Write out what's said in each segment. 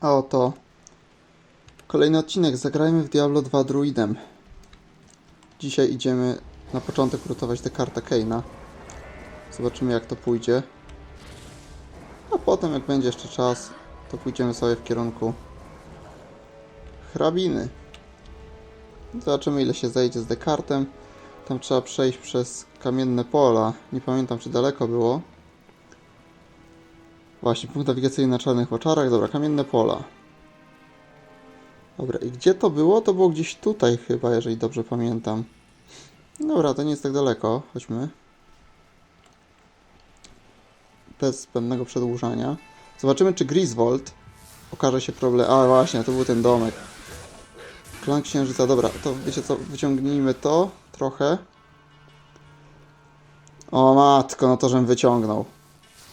A oto kolejny odcinek. Zagrajmy w Diablo 2 druidem. Dzisiaj idziemy na początek uratować Descarta Kane'a. Zobaczymy jak to pójdzie. A potem jak będzie jeszcze czas, to pójdziemy sobie w kierunku hrabiny. Zobaczymy ile się zejdzie z Descartem. Tam trzeba przejść przez kamienne pola. Nie pamiętam czy daleko było. Właśnie, punkt nawigacyjny na czarnych moczarach. Dobra, kamienne pola. Dobra, i gdzie to było? To było gdzieś tutaj chyba, jeżeli dobrze pamiętam. Dobra, to nie jest tak daleko. Chodźmy. Bez zbędnego przedłużania. Zobaczymy, czy Griswold okaże się problem. A właśnie, to był ten domek. Klan księżyca. Dobra, to wiecie co? Wyciągnijmy to trochę. O matko, no to żem wyciągnął.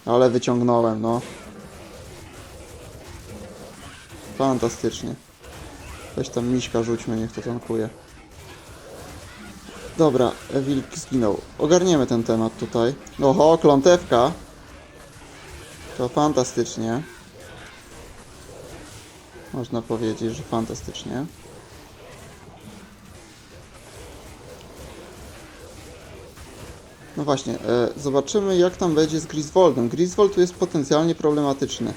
Ale wyciągnąłem, no. Fantastycznie. Weź tam miśka rzućmy, niech to tankuje. Dobra, wilk zginął. Ogarniemy ten temat tutaj. Oho, klątewka. To fantastycznie. Można powiedzieć, że fantastycznie. No właśnie, e, zobaczymy jak tam będzie z Griswoldem. Griswold tu jest potencjalnie problematyczny.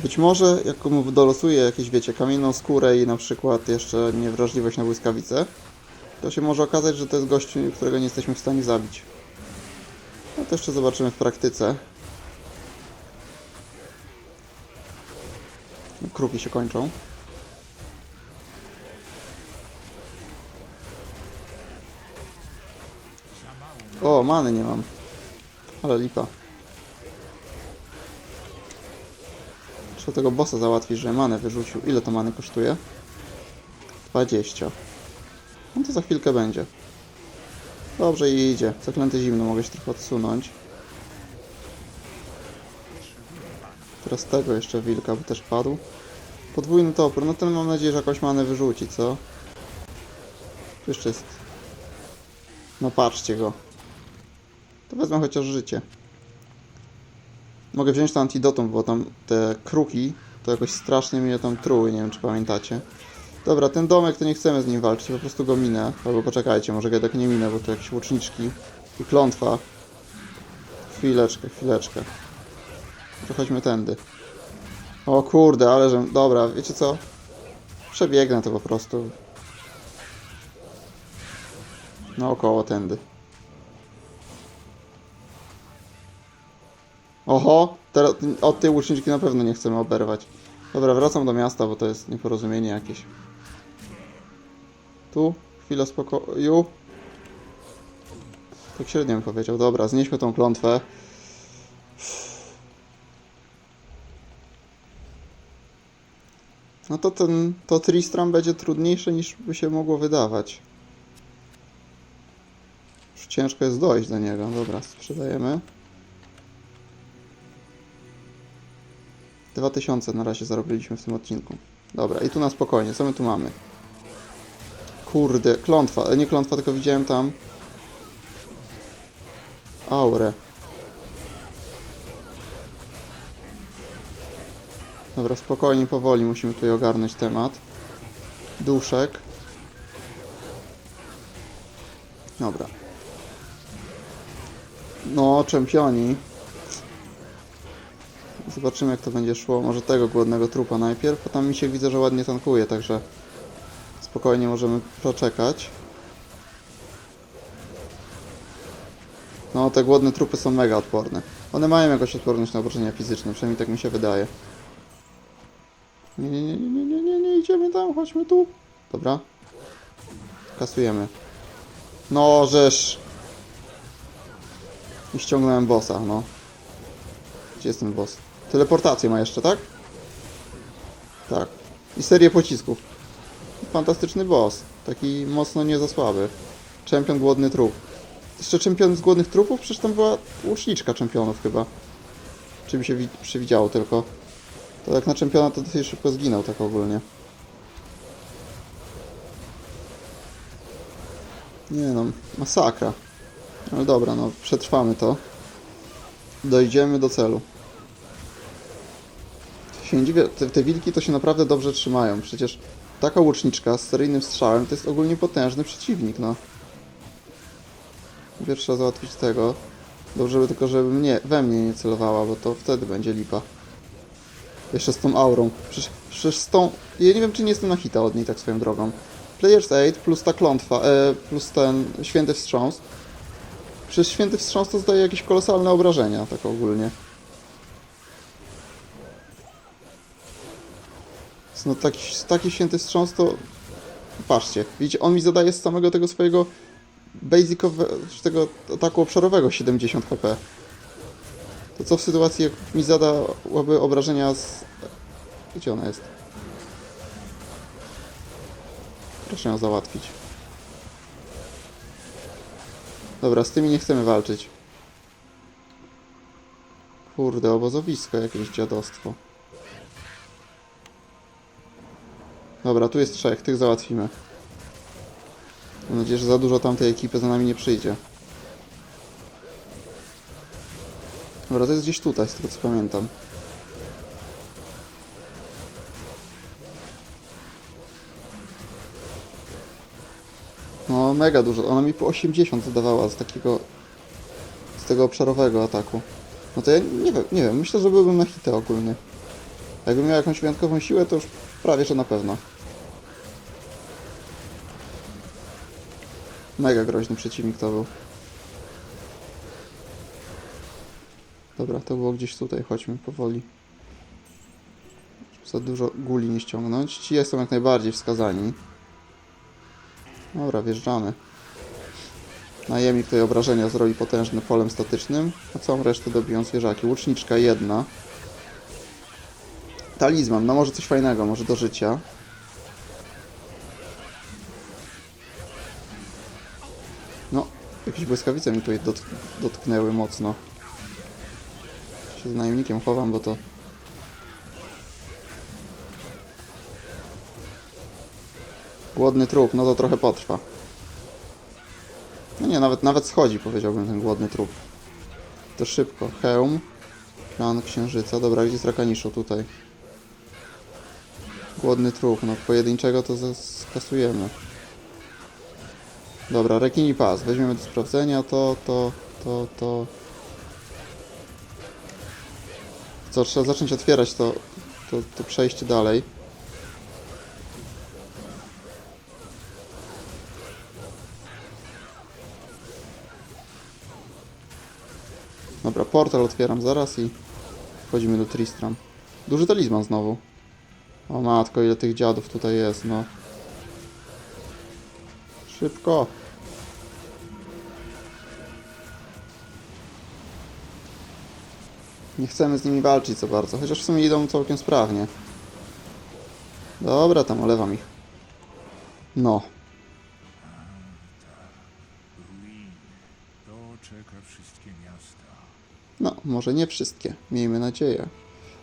Być może jak mu dolosuje jakieś, wiecie, kamienną skórę i na przykład jeszcze niewrażliwość na błyskawice, to się może okazać, że to jest gość, którego nie jesteśmy w stanie zabić. No to jeszcze zobaczymy w praktyce. Kruki się kończą. O, many nie mam. Ale lipa. Trzeba tego bossa załatwić, że manę wyrzucił. Ile to many kosztuje? 20. No to za chwilkę będzie. Dobrze idzie. Zaklęte zimno, mogę się trochę odsunąć. Teraz tego jeszcze wilka by też padł. Podwójny topór. No ten mam nadzieję, że jakąś manę wyrzuci, co? Tu jeszcze jest... No patrzcie go. To wezmę chociaż życie. Mogę wziąć to antidotum, bo tam te kruki to jakoś strasznie mnie tam truły, nie wiem czy pamiętacie. Dobra, ten domek to nie chcemy z nim walczyć, po prostu go minę. Albo poczekajcie, może go tak nie minę, bo to jakieś łuczniczki. I klątwa. Chwileczkę, chwileczkę. Przechodźmy tędy. O kurde, ale że... Dobra, wiecie co? Przebiegnę to po prostu. Naokoło tędy. Oho, teraz od tej łuczniczki na pewno nie chcemy oberwać. Dobra, wracam do miasta, bo to jest nieporozumienie jakieś. Tu, chwilę spokoju. Tak średnio bym powiedział. Dobra, znieśmy tą klątwę. No to ten, to Tristram będzie trudniejsze niż by się mogło wydawać. Już ciężko jest dojść do niego. Dobra, sprzedajemy. 2000 na razie zarobiliśmy w tym odcinku. Dobra, i tu na spokojnie, co my tu mamy? Kurde, klątwa, e, nie klątwa, tylko widziałem tam aurę. Dobra, spokojnie, powoli musimy tutaj ogarnąć temat. Duszek. Dobra. No, czempioni. Zobaczymy jak to będzie szło. Może tego głodnego trupa najpierw, bo tam mi się widzę, że ładnie tankuje, także spokojnie możemy poczekać. No, te głodne trupy są mega odporne. One mają jakąś odporność na obrażenia fizyczne, przynajmniej tak mi się wydaje. Nie, nie, nie, nie, nie, nie, nie, idziemy tam, chodźmy tu. Dobra. Kasujemy. No, żeż. I ściągnąłem bossa, no. Gdzie jest ten boss? Teleportację ma jeszcze, tak? Tak. I serię pocisków. Fantastyczny boss. Taki mocno nie za słaby. Czempion głodny trup. Jeszcze czempion z głodnych trupów? Przecież tam była łuczniczka czempionów chyba. Czy mi się wi- przewidziało tylko. To jak na czempiona to dosyć szybko zginął tak ogólnie. Nie no, masakra. Ale dobra, no przetrwamy to. Dojdziemy do celu. Się nie dziwię, te, te wilki to się naprawdę dobrze trzymają. Przecież taka łuczniczka z seryjnym strzałem to jest ogólnie potężny przeciwnik, no. Najpierw trzeba załatwić tego. Dobrze by tylko, żeby mnie, we mnie nie celowała, bo to wtedy będzie lipa. Jeszcze z tą aurą. Przecież, przecież z tą... Ja nie wiem, czy nie jestem na hita od niej, tak swoją drogą. Players Aid plus ta klątwa, e, plus ten święty wstrząs. Przecież święty wstrząs to zdaje jakieś kolosalne obrażenia, tak ogólnie. No taki, taki święty wstrząs to... Patrzcie, widzicie, on mi zadaje z samego tego swojego basicowego, tego ataku obszarowego 70 HP. To co w sytuacji, jak mi zadałaby obrażenia z... Gdzie ona jest? Proszę ją załatwić. Dobra, z tymi nie chcemy walczyć. Kurde, obozowisko, jakieś dziadostwo. Dobra, tu jest trzech, tych załatwimy. Mam nadzieję, że za dużo tamtej ekipy za nami nie przyjdzie. Dobra, to jest gdzieś tutaj, z tego co pamiętam. No, mega dużo. Ona mi po 80 zadawała z takiego... z tego obszarowego ataku. No to ja nie wiem, nie wiem. myślę, że byłbym na hita ogólny. Jakbym miał jakąś wyjątkową siłę, to już prawie, że na pewno. Mega groźny przeciwnik to był. Dobra, to było gdzieś tutaj, chodźmy powoli. Za dużo guli nie ściągnąć. Ci jestem jak najbardziej wskazani. Dobra, wjeżdżamy. Najemnik tutaj obrażenia zrobi potężny polem statycznym, a całą resztę dobiją zwierzaki. Łuczniczka jedna. Talizman, no może coś fajnego, może do życia. No, błyskawice mi tutaj dot dotknęły mocno. Się z najemnikiem chowam, bo to... Głodny trup, no to trochę potrwa. No nie, nawet, nawet schodzi, powiedziałbym, ten głodny trup. To szybko. Hełm. Plan księżyca. Dobra, gdzie jest Rakaniszu? Tutaj. Głodny trup. No, pojedynczego to skasujemy. Dobra, rekini pas. Weźmiemy do sprawdzenia to, to, to, to. Co, trzeba zacząć otwierać to, to, to przejście dalej. Dobra, portal otwieram zaraz i wchodzimy do Tristram. Duży talizman znowu. O matko, ile tych dziadów tutaj jest, no. Szybko. Nie chcemy z nimi walczyć za bardzo, chociaż w sumie idą całkiem sprawnie. Dobra, tam olewam ich. No, no, może nie wszystkie. Miejmy nadzieję.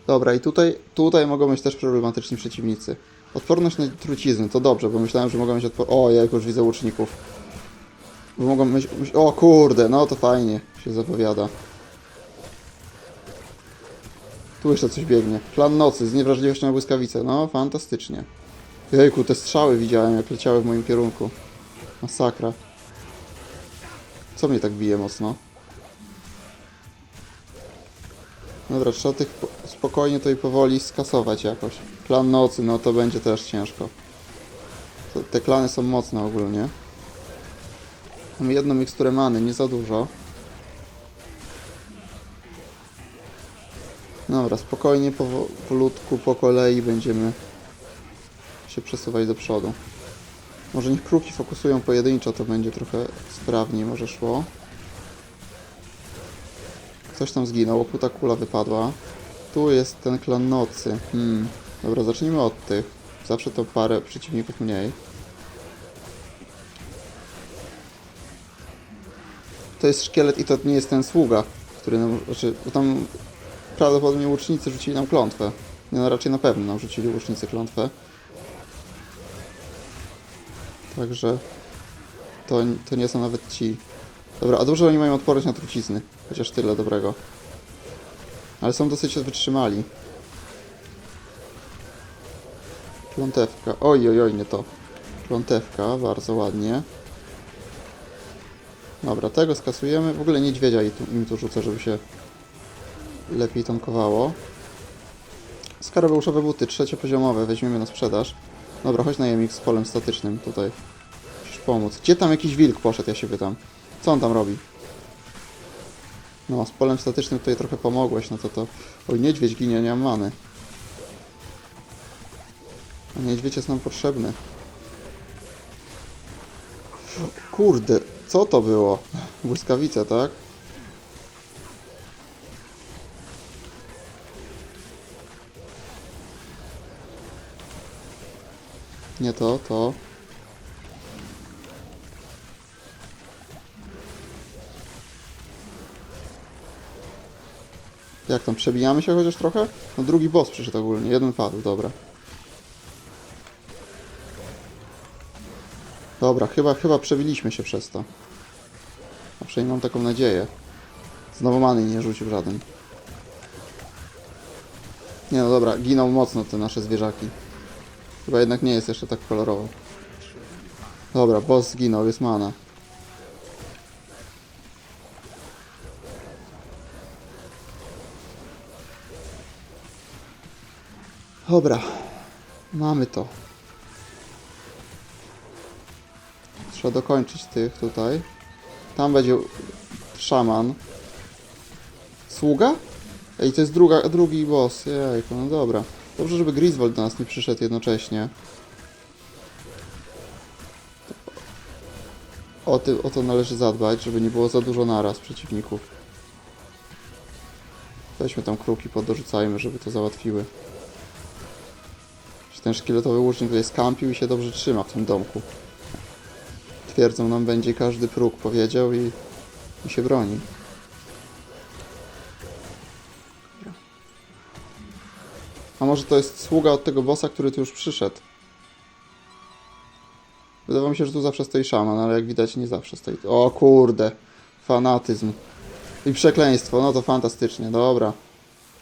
Dobra, i tutaj, tutaj mogą być też problematyczni przeciwnicy. Odporność na trucizny, to dobrze, bo myślałem, że mogą mieć odporność... O, ja już widzę łuczników. Bo mogą mieć... O kurde, no to fajnie się zapowiada. Tu jeszcze coś biegnie. Plan nocy z niewrażliwością na błyskawice. No, fantastycznie. Jejku, te strzały widziałem, jak leciały w moim kierunku. Masakra. Co mnie tak bije mocno? Dobra, trzeba tych po- spokojnie to i powoli skasować jakoś. Plan nocy, no to będzie też ciężko. Te klany są mocne ogólnie. Mam jedną miksturę many, nie za dużo. Dobra, spokojnie, powo- powolutku, po kolei będziemy się przesuwać do przodu. Może niech kruki fokusują pojedynczo, to będzie trochę sprawniej może szło. Coś tam zginął, okuta kula wypadła. Tu jest ten klan nocy. Hmm. Dobra, zacznijmy od tych. Zawsze to parę przeciwników mniej. To jest szkielet i to nie jest ten sługa, który nam... Znaczy, tam prawdopodobnie łucznicy rzucili nam klątwę. Nie, no raczej na pewno nam rzucili łucznicy klątwę. Także to, to nie są nawet ci. Dobra, a dobrze oni mają odporność na trucizny. Chociaż tyle dobrego. Ale są dosyć wytrzymali. Plątewka. Oj, oj, oj, nie to. Plątewka, bardzo ładnie. Dobra, tego skasujemy. W ogóle niedźwiedzia im tu rzucę, żeby się lepiej tankowało. Skarabeuszowe buty, trzeciopoziomowe, weźmiemy na sprzedaż. Dobra, chodź na jemik z polem statycznym tutaj. Musisz pomóc. Gdzie tam jakiś wilk poszedł, ja się pytam. Co on tam robi? No, z polem statycznym tutaj trochę pomogłeś, no to to... Oj, niedźwiedź ginie, nie mam many. A niedźwiedź jest nam potrzebny. Kurde, co to było? Błyskawice, tak? Nie to, to. Jak tam, przebijamy się chociaż trochę? No drugi boss przyszedł ogólnie, jeden padł, dobra. Dobra, chyba, chyba przebiliśmy się przez to. A przynajmniej mam taką nadzieję. Znowu many nie rzucił żaden. Nie no dobra, giną mocno te nasze zwierzaki. Chyba jednak nie jest jeszcze tak kolorowo. Dobra, boss zginął, jest mana. Dobra, mamy to. Trzeba dokończyć tych tutaj. Tam będzie szaman. Sługa? Ej, to jest druga, drugi boss. Jejku, no dobra. Dobrze, żeby Griswold do nas nie przyszedł jednocześnie. O, ty, o to należy zadbać, żeby nie było za dużo naraz przeciwników. Weźmy tam kruki, podorzucajmy, żeby to załatwiły. Ten szkieletowy łucznik tutaj skampił i się dobrze trzyma w tym domku. Twierdzą nam będzie każdy próg powiedział i, i się broni. A może to jest sługa od tego bossa, który tu już przyszedł? Wydawało mi się, że tu zawsze stoi szaman, ale jak widać nie zawsze stoi. O kurde, fanatyzm. I przekleństwo, no to fantastycznie, dobra.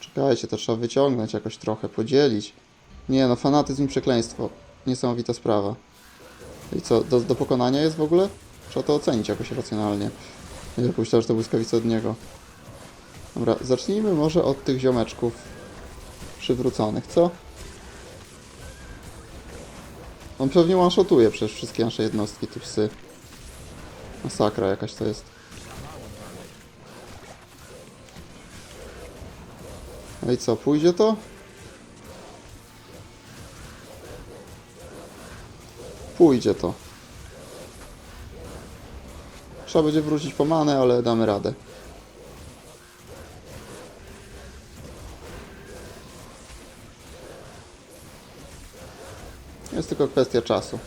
Czekajcie, to trzeba wyciągnąć jakoś trochę, podzielić. Nie no, fanatyzm i przekleństwo. Niesamowita sprawa. I co, do, do pokonania jest w ogóle? Trzeba to ocenić jakoś racjonalnie. Nie myślałem, że to błyskawica od niego. Dobra, zacznijmy może od tych ziomeczków przywróconych, co? On pewnie one-shotuje przecież wszystkie nasze jednostki, te psy. Masakra jakaś to jest. No i co, pójdzie to? Pójdzie to. Trzeba będzie wrócić po manę, ale damy radę. Jest tylko kwestia czasu.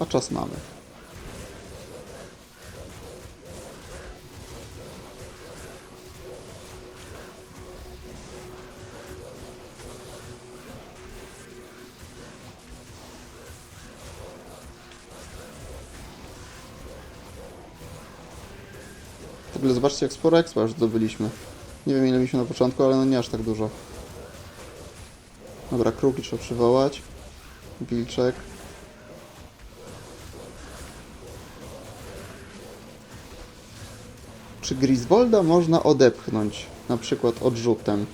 A czas mamy. W ogóle zobaczcie jak sporo expa już zdobyliśmy. Nie wiem ile mieliśmy na początku, ale no nie aż tak dużo. Dobra, kruki trzeba przywołać. Wilczek. Czy Griswolda można odepchnąć? Na przykład odrzutem.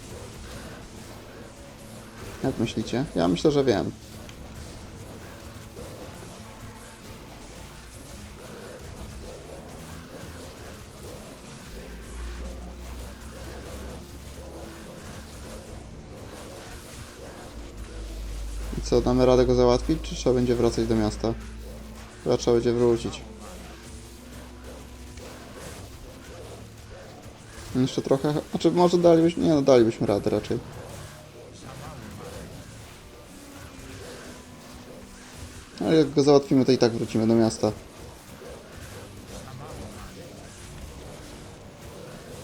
Jak myślicie? Ja myślę, że wiem. Co, damy radę go załatwić, czy trzeba będzie wracać do miasta? Chyba trzeba będzie wrócić. Jeszcze trochę, znaczy może dalibyśmy, nie no dalibyśmy radę raczej. Ale jak go załatwimy, to i tak wrócimy do miasta.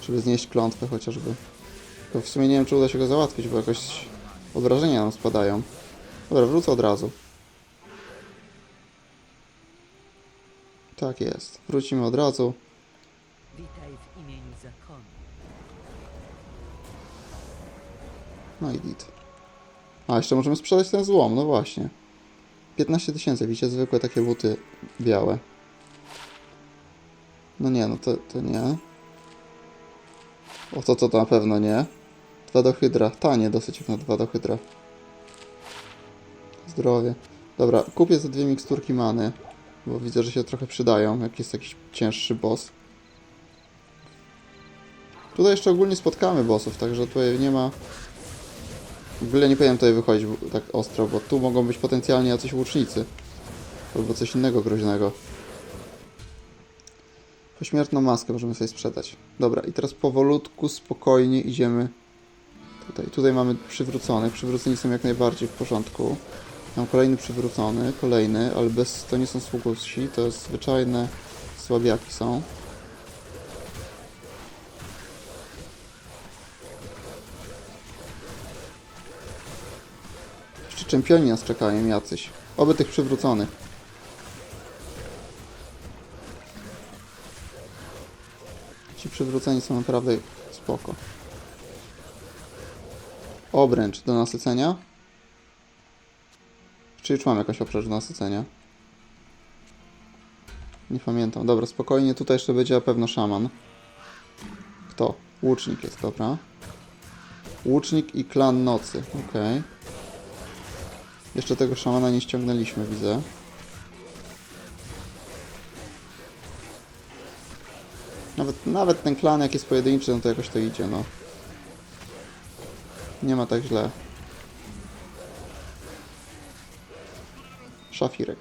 Żeby znieść klątwę chociażby. Tylko w sumie nie wiem, czy uda się go załatwić, bo jakoś obrażenia nam spadają. Dobra, wrócę od razu. Tak jest. Wrócimy od razu. Witaj w imieniu zakonu. No i git. A, jeszcze możemy sprzedać ten złom, no właśnie. 15 tysięcy, widzicie, zwykłe takie buty białe. No nie, no to, to nie. O, to to na pewno nie. Dwa do hydra. Tanie dosyć jak na dwa do hydra. Zdrowie. Dobra, kupię te dwie miksturki many, bo widzę, że się trochę przydają, jak jest jakiś cięższy boss. Tutaj jeszcze ogólnie spotkamy bossów, także tutaj nie ma... W ogóle nie powinienem tutaj wychodzić tak ostro, bo tu mogą być potencjalnie jacyś łucznicy. Albo coś innego groźnego. Pośmiertną maskę możemy sobie sprzedać. Dobra, i teraz powolutku, spokojnie idziemy tutaj. Tutaj mamy przywrócony. Przywróceni są jak najbardziej w porządku. Mam kolejny przywrócony, kolejny, ale bez, to nie są sługusi, to zwyczajne słabiaki są. Jeszcze czempioni nas czekają jacyś. Oby tych przywróconych. Ci przywróceni są naprawdę spoko. Obręcz do nasycenia. Czy już mam oprócz do nasycenia? Nie pamiętam. Dobra, spokojnie. Tutaj jeszcze będzie na pewno szaman. Kto? Łucznik jest, dobra. Łucznik i klan nocy. Okej. Jeszcze tego szamana nie ściągnęliśmy, widzę. Nawet, nawet ten klan, jak jest pojedynczy, no to jakoś to idzie, no. Nie ma tak źle. Szafirek.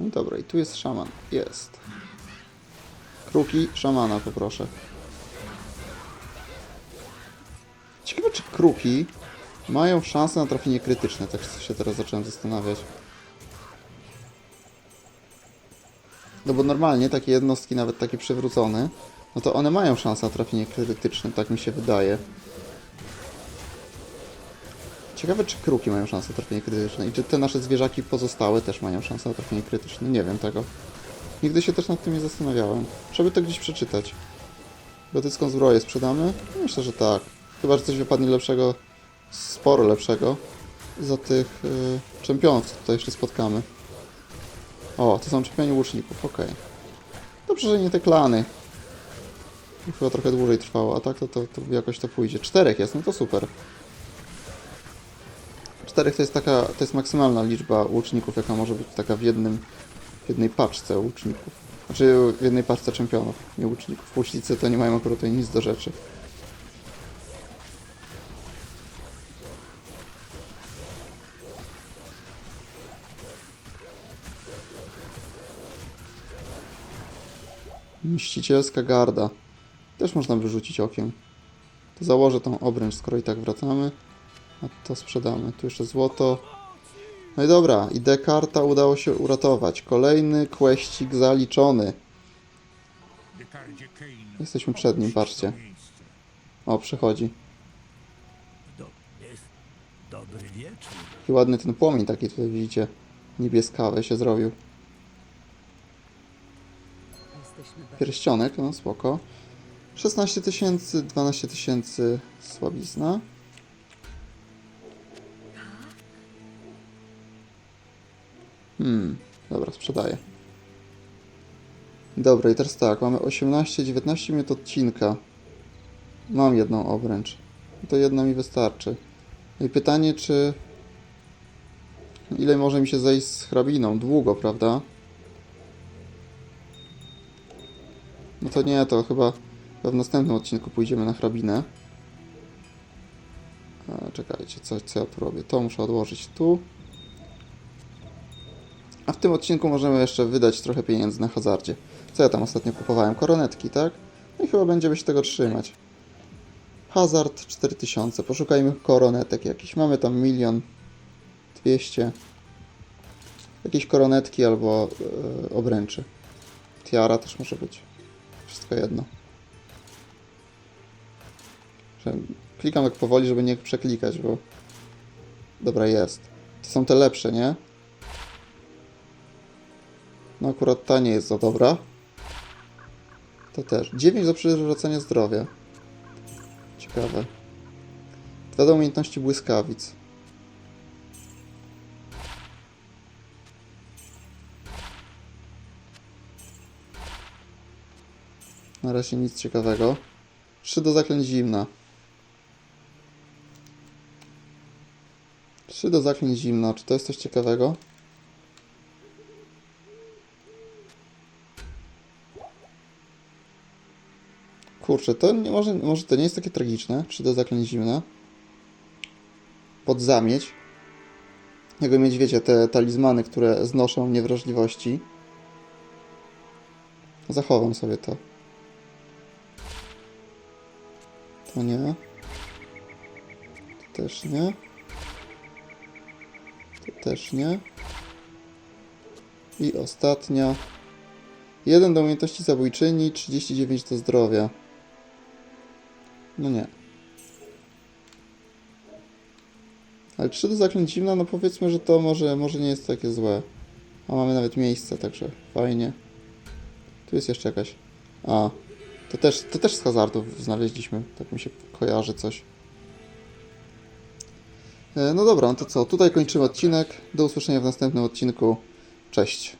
No dobra, i tu jest szaman. Jest. Kruki, szamana poproszę. Ciekawe, czy kruki mają szansę na trafienie krytyczne. Tak się teraz zacząłem zastanawiać. No bo normalnie takie jednostki, nawet takie przywrócone, no to one mają szansę na trafienie krytyczne, tak mi się wydaje. Ciekawe, czy kruki mają szansę na trafienie krytyczne i czy te nasze zwierzaki pozostałe też mają szansę na trafienie krytyczne. Nie wiem tego. Nigdy się też nad tym nie zastanawiałem. Trzeba by to gdzieś przeczytać. Gotycką zbroję sprzedamy? Myślę, że tak. Chyba, że coś wypadnie lepszego, sporo lepszego za tych y, czempionów, co tutaj jeszcze spotkamy. O, to są czempioni łuczników, okej. Dobrze, że nie te klany. Chyba trochę dłużej trwało, a tak to, to, to jakoś to pójdzie. Czterech jest, no to super. Czterech to jest taka, to jest maksymalna liczba łuczników, jaka może być taka w jednym, w jednej paczce łuczników. Znaczy w jednej paczce czempionów, nie łuczników. Łucznicy to nie mają akurat tutaj nic do rzeczy. Mścicielska garda. Też można wyrzucić okiem. To założę tą obręcz, skoro i tak wracamy. A to sprzedamy. Tu jeszcze złoto. No i dobra, i Dekarta udało się uratować. Kolejny kłeścik zaliczony. Jesteśmy przed nim, patrzcie. O, przychodzi. Dobry wieczór. I ładny ten płomień taki tutaj widzicie. Niebieskawy się zrobił. Pierścionek, no spoko. 16 tysięcy, 12 tysięcy słabizna. Hmm, dobra, sprzedaję. Dobra, i teraz tak, mamy 18-19 minut odcinka. Mam jedną obręcz. To jedna mi wystarczy. No I pytanie, czy... Ile może mi się zejść z hrabiną? Długo, prawda? No to nie, to chyba w następnym odcinku pójdziemy na hrabinę. A, czekajcie, co, co ja tu robię? To muszę odłożyć tu. A w tym odcinku możemy jeszcze wydać trochę pieniędzy na hazardzie. Co ja tam ostatnio kupowałem? Koronetki, tak? No i chyba będziemy się tego trzymać. Hazard 4000. Poszukajmy koronetek jakichś. Mamy tam milion dwieście. Jakieś koronetki albo e, obręczy. Tiara też może być. Wszystko jedno. Klikam tak powoli, żeby nie przeklikać, bo... Dobra, jest. To są te lepsze, nie? No akurat ta nie jest za dobra. To też. 9 za przywracanie zdrowia. Ciekawe. Dwa do umiejętności błyskawic. Na razie nic ciekawego. 3 do zaklęć zimna. 3 do zaklęć zimna. Czy to jest coś ciekawego? Kurczę, to nie, może, może to nie jest takie tragiczne. 3 do zaklęć zimna. Pod zamieć. Jakby mieć, wiecie, te talizmany, które znoszą niewrażliwości. Zachowam sobie to. To nie. To też nie. To też nie. I ostatnia. 1 do umiejętności zabójczyni, 39 do zdrowia. No nie. Ale 3 do zaklęć zimna, no powiedzmy, że to może, może nie jest takie złe. A mamy nawet miejsce, także fajnie. Tu jest jeszcze jakaś. A, to też, to też z hazardów znaleźliśmy. Tak mi się kojarzy coś. E, No dobra, no to co? Tutaj kończymy odcinek. Do usłyszenia w następnym odcinku. Cześć.